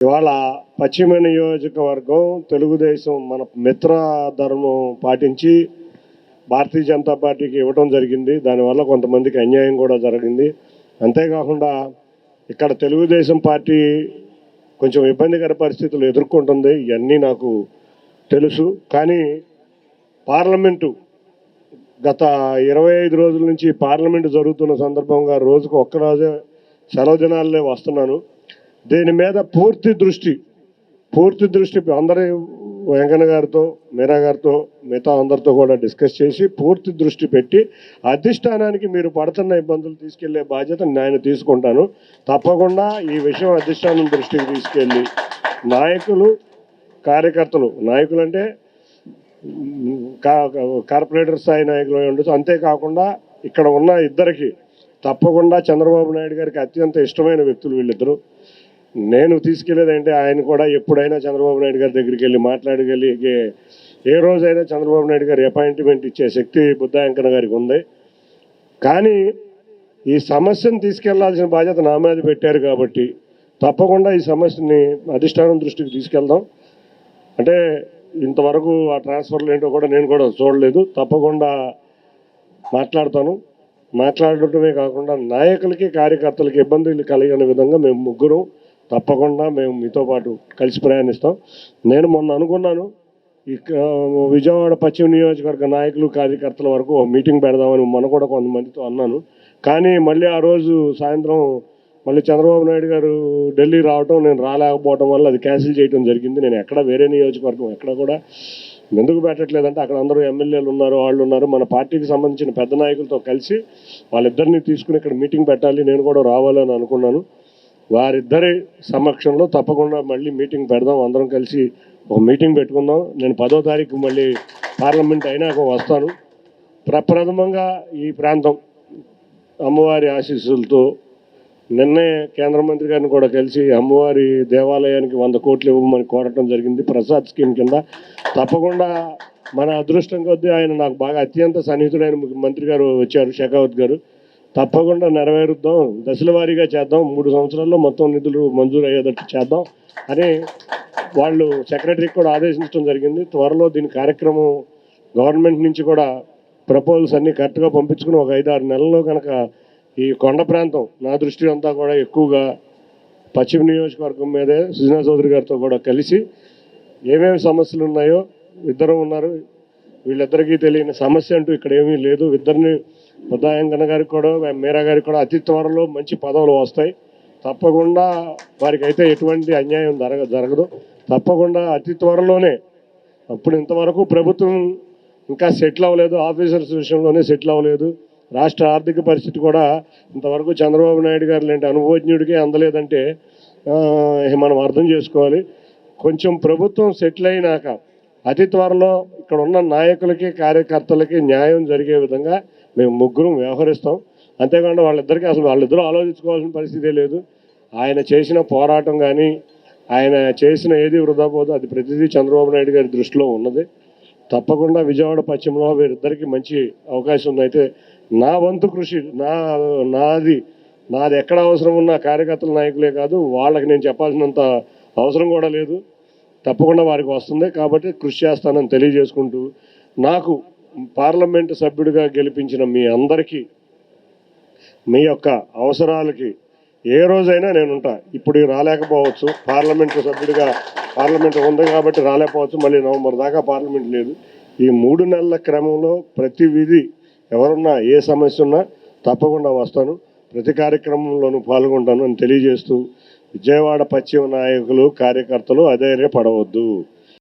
ఇవాళ పశ్చిమ నియోజకవర్గం తెలుగుదేశం మన మిత్ర ధర్మం పాటించి భారతీయ జనతా పార్టీకి ఇవ్వడం జరిగింది. దానివల్ల కొంతమందికి అన్యాయం కూడా జరిగింది. అంతేకాకుండా ఇక్కడ తెలుగుదేశం పార్టీ కొంచెం ఇబ్బందికర పరిస్థితులు ఎదుర్కొంటుంది. ఇవన్నీ నాకు తెలుసు. కానీ పార్లమెంటు గత ఇరవై ఐదు రోజుల నుంచి పార్లమెంటు జరుగుతున్న సందర్భంగా రోజుకు ఒక్కరోజే సెలవు దినాలనే వస్తున్నాను. దీని మీద పూర్తి దృష్టి పూర్తి దృష్టి అందరి వెంకన్న గారితో మీరా గారితో మిగతా అందరితో కూడా డిస్కస్ చేసి పూర్తి దృష్టి పెట్టి అధిష్టానానికి మీరు పడుతున్న ఇబ్బందులు తీసుకెళ్ళే బాధ్యత నేను తీసుకుంటాను. తప్పకుండా ఈ విషయం అధిష్టానం దృష్టికి తీసుకెళ్ళి నాయకులు కార్యకర్తలు నాయకులు అంటే కా- కార్పొరేటర్ స్థాయి నాయకులు ఉండొచ్చు. అంతేకాకుండా ఇక్కడ ఉన్న ఇద్దరికి తప్పకుండా చంద్రబాబు నాయుడు గారికి అత్యంత ఇష్టమైన వ్యక్తులు వీళ్ళిద్దరూ. నేను తీసుకెళ్ళేదంటే ఆయన కూడా ఎప్పుడైనా చంద్రబాబు నాయుడు గారి దగ్గరికి వెళ్ళి మాట్లాడగలిగే ఏ రోజైనా చంద్రబాబు నాయుడు గారి అపాయింట్మెంట్ ఇచ్చే శక్తి బుద్ధాయంకన గారికి ఉంది. కానీ ఈ సమస్యను తీసుకెళ్ళాల్సిన బాధ్యత నా మీద పెట్టారు కాబట్టి తప్పకుండా ఈ సమస్యని అధిష్టానం దృష్టికి తీసుకెళ్దాం. అంటే ఇంతవరకు ఆ ట్రాన్స్ఫర్లు ఏంటో కూడా నేను కూడా చూడలేదు. తప్పకుండా మాట్లాడతాను. మాట్లాడటమే కాకుండా నాయకులకి కార్యకర్తలకి ఇబ్బందులు కలిగిన విధంగా మేము ముగ్గురం తప్పకుండా మేము మీతో పాటు కలిసి ప్రయాణిస్తాం. నేను మొన్న అనుకున్నాను ఇక విజయవాడ పశ్చిమ నియోజకవర్గ నాయకులు కార్యకర్తల వరకు మీటింగ్ పెడదామని మొన్న కూడా కొంతమందితో అన్నాను. కానీ మళ్ళీ ఆ రోజు సాయంత్రం మళ్ళీ చంద్రబాబు నాయుడు గారు ఢిల్లీ రావటం నేను రాలేకపోవడం వల్ల అది క్యాన్సిల్ చేయడం జరిగింది. నేను ఎక్కడ వేరే నియోజకవర్గం ఎక్కడ కూడా ఎందుకు పెట్టట్లేదంటే అక్కడ అందరూ ఎమ్మెల్యేలు ఉన్నారు వాళ్ళు ఉన్నారు. మన పార్టీకి సంబంధించిన పెద్ద నాయకులతో కలిసి వాళ్ళిద్దరిని తీసుకుని ఇక్కడ మీటింగ్ పెట్టాలి. నేను కూడా రావాలని అనుకున్నాను. వారిద్దరి సమక్షంలో తప్పకుండా మళ్ళీ మీటింగ్ పెడదాం. అందరం కలిసి ఒక మీటింగ్ పెట్టుకుందాం. నేను పదో తారీఖు మళ్ళీ పార్లమెంట్ అయినాక వస్తాను. ప్రప్రథమంగా ఈ ప్రాంతం అమ్మవారి ఆశీస్సులతో నిన్నే కేంద్ర మంత్రి గారిని కూడా కలిసి అమ్మవారి దేవాలయానికి వంద కోట్లు ఇవ్వమని కోరటం జరిగింది. ప్రసాద్ స్కీమ్ కింద తప్పకుండా మన అదృష్టం కొద్దీ ఆయన నాకు బాగా అత్యంత సన్నిహితుడైన మంత్రి గారు వచ్చారు షెకావత్ గారు. తప్పకుండా నెరవేరుద్దాం. దశల వారీగా చేద్దాం. మూడు సంవత్సరాల్లో మొత్తం నిధులు మంజూరు అయ్యేటట్టు చేద్దాం అని వాళ్ళు సెక్రటరీకి కూడా ఆదేశించడం జరిగింది. త్వరలో దీని కార్యక్రమం గవర్నమెంట్ నుంచి కూడా ప్రపోజల్స్ అన్నీ కరెక్ట్గా పంపించుకుని ఒక ఐదు ఆరు నెలల్లో కనుక ఈ కొండ ప్రాంతం నా దృష్టి అంతా కూడా ఎక్కువగా పశ్చిమ నియోజకవర్గం మీదే సుజనా చౌదరి గారితో కూడా కలిసి ఏమేమి సమస్యలు ఉన్నాయో ఇద్దరు ఉన్నారు. వీళ్ళిద్దరికీ తెలియని సమస్య అంటూ ఇక్కడ ఏమీ లేదు. ఇద్దరిని ఉదయంకన్న గారికి కూడా మీరా గారికి కూడా అతి త్వరలో మంచి పదవులు వస్తాయి. తప్పకుండా వారికి అయితే ఎటువంటి అన్యాయం జరగ జరగదు. తప్పకుండా అతి త్వరలోనే అప్పుడు ఇంతవరకు ప్రభుత్వం ఇంకా సెటిల్ అవ్వలేదు ఆఫీసర్స్ విషయంలోనే సెటిల్ అవ్వలేదు. రాష్ట్ర ఆర్థిక పరిస్థితి కూడా ఇంతవరకు చంద్రబాబు నాయుడు గారు లాంటి అనుభవజ్ఞుడికి అందలేదంటే మనం అర్థం చేసుకోవాలి. కొంచెం ప్రభుత్వం సెటిల్ అయినాక అతి త్వరలో ఇక్కడ ఉన్న నాయకులకి కార్యకర్తలకి న్యాయం జరిగే విధంగా మేము ముగ్గురం వ్యవహరిస్తాం. అంతేకాకుండా వాళ్ళిద్దరికీ అసలు వాళ్ళిద్దరూ ఆలోచించుకోవాల్సిన పరిస్థితే లేదు. ఆయన చేసిన పోరాటం కానీ ఆయన చేసిన ఏది వృధా పోదు అది ప్రతిదీ చంద్రబాబు నాయుడు గారి దృష్టిలో ఉన్నది. తప్పకుండా విజయవాడ పశ్చిమలో వీరిద్దరికి మంచి అవకాశం ఉంది. అయితే నా వంతు కృషి నా నాది నాది ఎక్కడ అవసరం ఉన్న కార్యకర్తల నాయకులే కాదు వాళ్ళకి నేను చెప్పాల్సినంత అవసరం కూడా లేదు. తప్పకుండా వారికి వస్తుంది. కాబట్టి కృషి చేస్తానని తెలియజేసుకుంటూ నాకు పార్లమెంటు సభ్యుడిగా గెలిపించిన మీ అందరికీ మీ యొక్క అవసరాలకి ఏ రోజైనా నేను ఉంటా ఇప్పుడు రాలేకపోవచ్చు. పార్లమెంటు సభ్యుడిగా పార్లమెంట్ ఉంది కాబట్టి రాలేకపోవచ్చు. మళ్ళీ నవంబర్ దాకా పార్లమెంట్ లేదు. ఈ మూడు నెలల క్రమంలో ప్రతి విధి ఎవరున్నా ఏ సమస్య ఉన్నా తప్పకుండా వస్తాను. ప్రతి కార్యక్రమంలోనూ పాల్గొంటాను అని తెలియజేస్తూ విజయవాడ పశ్చిమ నాయకులు కార్యకర్తలు అధైర్యపడవద్దు.